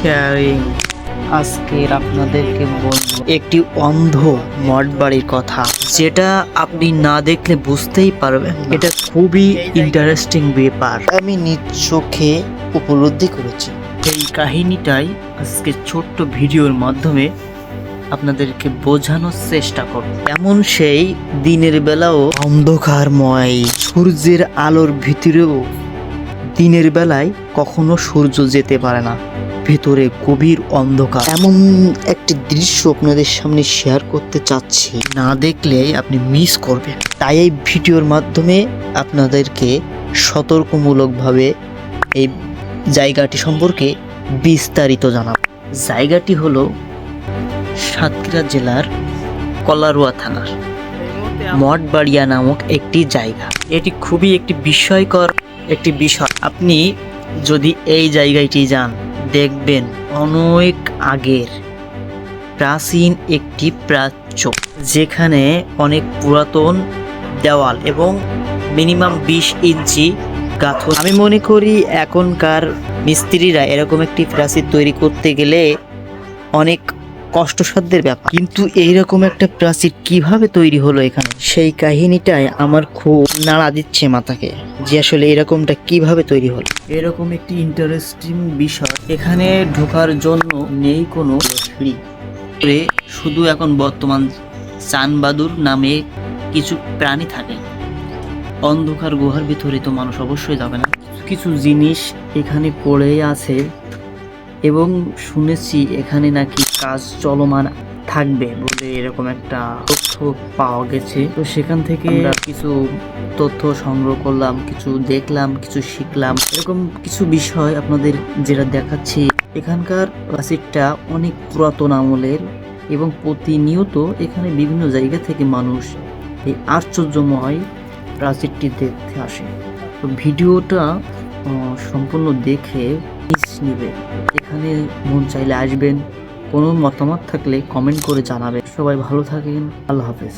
Sharing আজকের আপনাদেরকে বলব একটি অন্ধ মঠ বাড়ির কথা, যেটা আপনি না দেখলে বুঝতেই পারবেন এটা খুবই ইন্টারেস্টিং ব্যাপার। আমি নিজ চোখে উপলব্ধি করেছি। এই কাহিনীটাই আজকে ছোট্ট ভিডিওর মাধ্যমে আপনাদেরকে বোঝানোর চেষ্টা করব। এমন সেই দিনের বেলাও অন্ধকারময়, সূর্যের আলোর ভিতরেও দিনের বেলায় কখনো সূর্য যেতে পারে না। ভেতরে গভীর অন্ধকার। এমন একটি দৃশ্য আপনাদের সামনে শেয়ার করতে চাচ্ছি। না দেখলে আপনি মিস করবেন। তাই এই ভিডিওর মাধ্যমে আপনাদেরকে সতর্কমূলকভাবে এই জায়গাটি সম্পর্কে বিস্তারিত জানাব। জায়গাটি হলো সাতক্ষীরা জেলার কলারুয়া থানার। মঠবাড়িয়া নামক একটি জায়গা। এটি খুবই একটি বিস্ময়কর একটি বিষয়। আপনি যদি এই জায়গাটি যান দেখবেন অনেক আগের। প্রাচীন একটি প্রাচ্য, যেখানে অনেক পুরাতন দেওয়াল এবং মিনিমাম বিশ ইঞ্চি গাঁথন। আমি মনে করি এখনকার মিস্ত্রিরা এরকম একটি প্রাচীর তৈরি করতে গেলে অনেক কষ্টসাধ্যের ব্যাপার। কিন্তু এইরকম একটা প্রাচীর কীভাবে তৈরি হলো এখানে? সেই কাহিনীটাই আমার খুব নাড়া দিচ্ছে মাথাকে যে আসলে এরকমটা কীভাবে তৈরি হলো। এরকম একটি ইন্টারেস্টিং বিষয়। এখানে ঢোকার জন্য নেই কোনো সিঁড়ি শুধু এখন বর্তমান চানবাদুর নামে কিছু প্রাণী থাকে। অন্ধকার গুহার ভিতরে তো মানুষ অবশ্যই যাবে না। কিছু জিনিস এখানে পড়েই আছে। এবং শুনেছি এখানে নাকি কাজ চলমান থাকবে বলে এরকম একটা তথ্য পাওয়া গেছে। তো সেখান থেকে কিছু তথ্য সংগ্রহ করলাম, কিছু দেখলাম, কিছু শিখলাম। এরকম কিছু বিষয় আপনাদের যেটা দেখাচ্ছি, এখানকার প্রাচীরটা অনেক পুরাতন আমলের এবং প্রতিনিয়ত এখানে বিভিন্ন জায়গা থেকে মানুষ এই আশ্চর্যময় প্রাচীরটি দেখতে আসে। তো ভিডিওটা সম্পূর্ণ দেখে মিস নিবে। এখানে মন চাইলে আসবেন, কোনো মতামত থাকলে কমেন্ট করে জানাবেন। সবাই ভালো থাকেন, আল্লাহ হাফেজ।